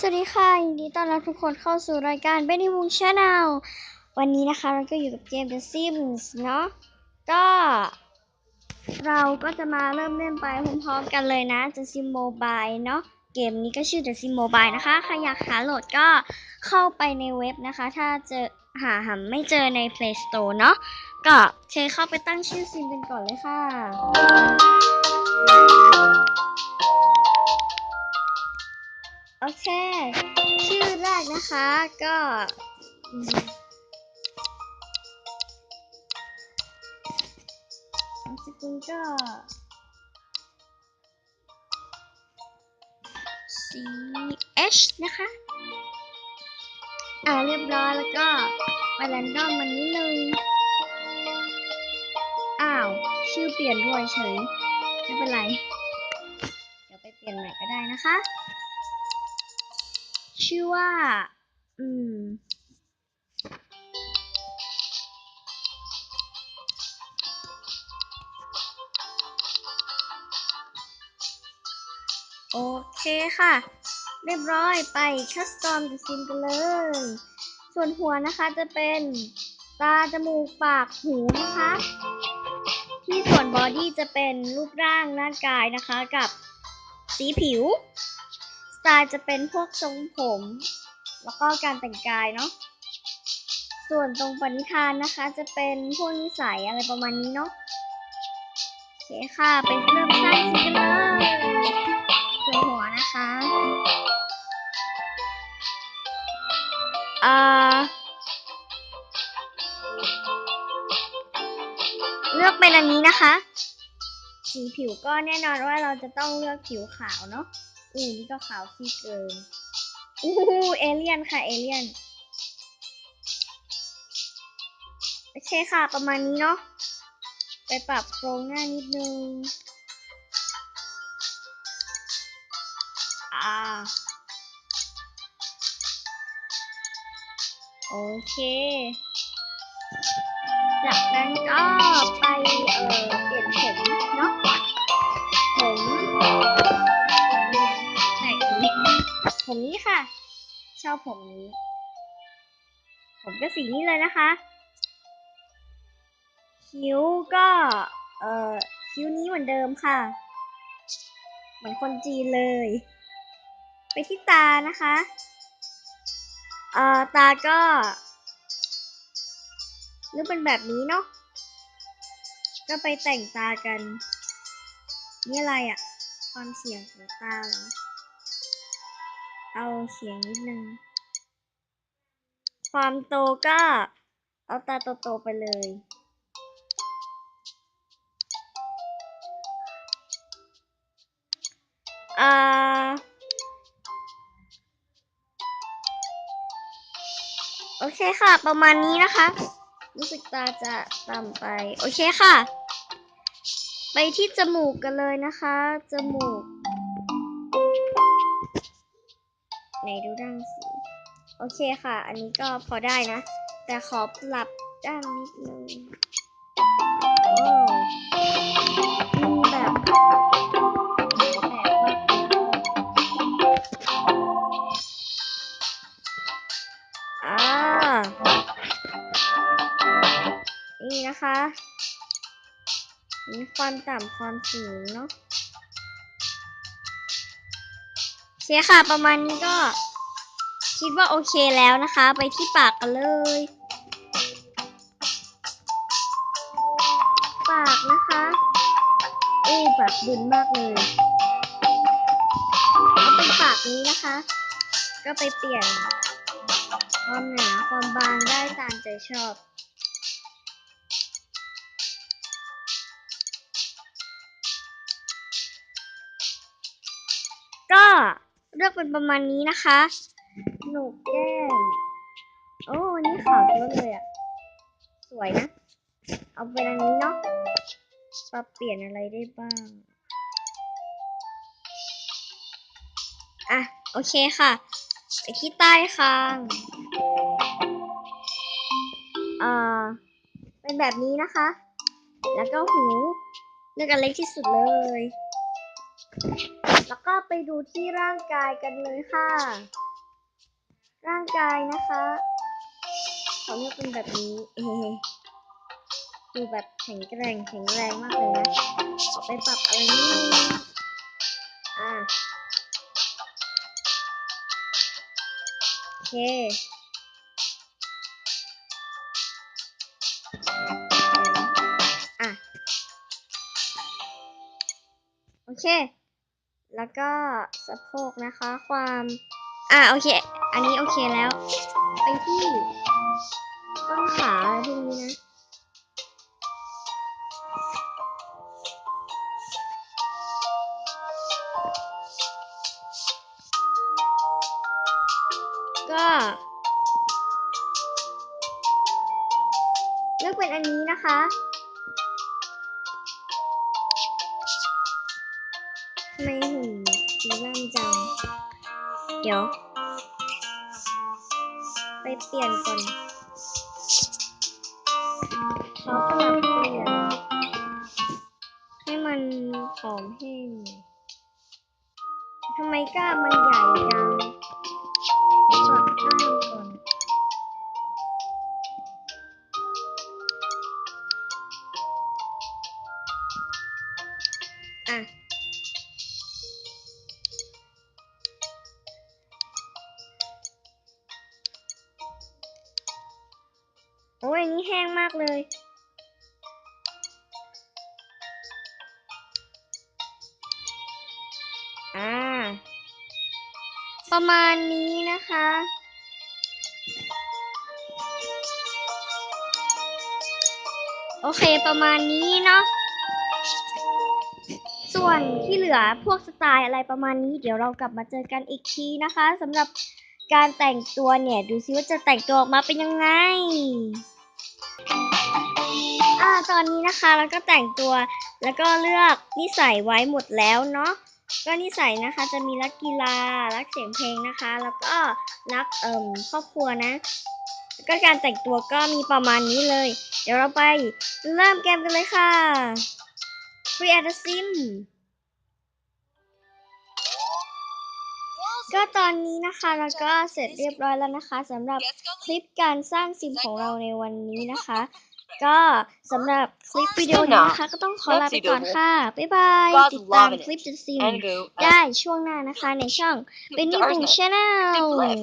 สวัสดีค่ะยินดีต้อนรับทุกคนเข้าสู่รายการ Benny Moon Channel วันนี้นะคะเราก็อยู่กับเกม The Sims เนาะก็ เราก็จะมาเริ่มเล่นไปพร้อมๆกันเลยนะ The Sim Mobile เนาะเกมนี้ก็ชื่อ The Sim Mobile นะคะ ใครอยากหาโหลดก็เข้าไปในเว็บนะคะ ถ้าเจอหาหาไม่เจอใน Play Store เนาะก็เชิญเข้าไปตั้งชื่อซิมกันก่อนเลยค่ะ โอเค ชื่อแรกนะคะก็อืมนามสกุลก็ C H นะคะ อ่าเรียบร้อยแล้วก็ไปแรนดอมมันนิดนึงอ้าว ชื่อเปลี่ยนด้วยเฉย ไม่เป็นไร เดี๋ยวไปเปลี่ยนใหม่ก็ได้นะคะ ชื่อว่า อืม โอเคค่ะ เรียบร้อยไปคัสตอมกับซิมกันเลย ส่วนหัวนะคะจะเป็นตา จมูก ปาก หูนะคะ ที่ส่วนบอดี้จะเป็นรูปร่างร่างกายนะคะกับสีผิว ตล์จะเป็นพวกทรงผม แล้วก็การแต่งกายเนาะ ส่วนตรงปณิธานนะคะ จะเป็นพวกนิสัยอะไรประมาณนี้เนาะ โอเคค่ะไปเริ่มสร้างซีกันเลยส่วนหัวนะคะอ่าเลือกเป็นอันนี้นะคะ สีผิวก็แน่นอนว่าเราจะต้องเลือกผิวขาวเนาะ อู้นี่ก็ขาวซีดเกินอู้หูเอเลี่ยนค่ะ เอเลี่ยนโอเคค่ะ ประมาณนี้เนาะไปปรับโครงหน้านิดนึง อ่า โอเค จากนั้นก็ไปเอ่อเปลี่ยนผมเนาะผมไหนนี้ ผมนี้ค่ะ ชอบผมนี้ ผมก็สีนี้เลยนะคะ คิ้วก็เอ่อคิ้วนี้เหมือนเดิมค่ะ เหมือนคนจีนเลย ไปที่ตานะคะเอ่อตาก็หรือเป็นแบบนี้เนาะก็ไปแต่งตากัน นี่อะไรอะ่ะ ความเสียงของตาเหรอ เอาเสียงนิดนึง ความโตก็ เอาตาโตๆไปเลย อ่า โอเคค่ะ ประมาณนี้นะคะ รู้สึกตาจะต่ำไป โอเคค่ะ ไปที่จมูกกันเลยนะคะ จมูก นดูดั้งสิโอเคค่ะ อันนี้ก็พอได้นะ แต่ขอปรับด้านนิดนึงโอ้มีแบบแบบมากอ่านี่นะคะ มีความต่ำความสูงเนาะ เคค่ะประมาณนี้ก็ คิดว่าโอเคแล้วนะคะ ไปที่ปากกันเลย ปากนะคะอู้ปากบุญมากเลยเอาเป็นปากนี้นะคะ ก็ไปเปลี่ยนความหนาความบางได้ตามใจชอบ เลือกเป็นประมาณนี้นะคะหนูแก้ม โอ้นี่ขาวเยอะเลยอะสวยนะ เอาเป็นอันนี้เนาะปรับเปลี่ยนอะไรได้บ้าง อะ โอเคค่ะ ไปที่ใต้คางอ่าเป็นแบบนี้นะคะ แล้วก็หู เลือกอันเล็กที่สุดเลย แล้วก็ไปดูที่ร่างกายกันเลยค่ะ ร่างกายนะคะเขาเลือกเป็นแบบนี้ดูแบบแข็งแกร่งแข็งแรงมากเลยนะขอไปปรับอะไรนิดนึงอ่าโอเคอะโอเค แล้วก็สะโพกนะคะ ความ อะโอเค อันนี้โอเคแล้ว ไปที่ต้นขาอะไรพวกนี้นะก็เลือกเป็นอันนี้นะคะ ไมหุ่นสีล่ำจัง เดี๋ยว ไปเปลี่ยนก่อนขอปรับเปลี่ยน ให้มันผอมแห้งทำไมกล้ามมันใหญ่จังปรับกล้ามก่อน อะ โอ้ยนนี้แห้งมากเลยอ่าประมาณนี้นะคะ โอเคประมาณนี้เนาะส่วนที่เหลือพวกสไตล์อะไรประมาณนี้ เดี๋ยวเรากลับมาเจอกันอีกทีนะคะสำหรับ การแต่งตัวเนี่ย ดูซิว่าจะแต่งตัวออกมาเป็นยังไงอ่าตอนนี้นะคะเราก็แต่งตัวแล้วก็เลือกนิสัยไว้หมดแล้วเนาะก็นิสัยนะคะจะมีรักกีฬารักเสียงเพลงนะคะ แล้วก็รักเอ่มครอบครัวนะ ก็การแต่งตัวก็มีประมาณนี้เลย เดี๋ยวเราไปเริ่มเกมกันเลยค่ะ Create sim ก็ตอนนี้นะคะแล้วก็เสร็จเรียบร้อยแล้วนะคะสำหรับคลิปการสร้างซิมของเราในวันนี้นะคะ ก็สำหรับคลิปวิดีโอนี้นะคะ ก็ต้องขอลาไปก่อนค่ะ บ๊ายบาย God's ติดตาม loving it. คลิปจะซิม and go. uh, ได้ช่วงหน้านะคะในช่องเป็นนี่ Darn บุง it. ชาแน Big ล flip.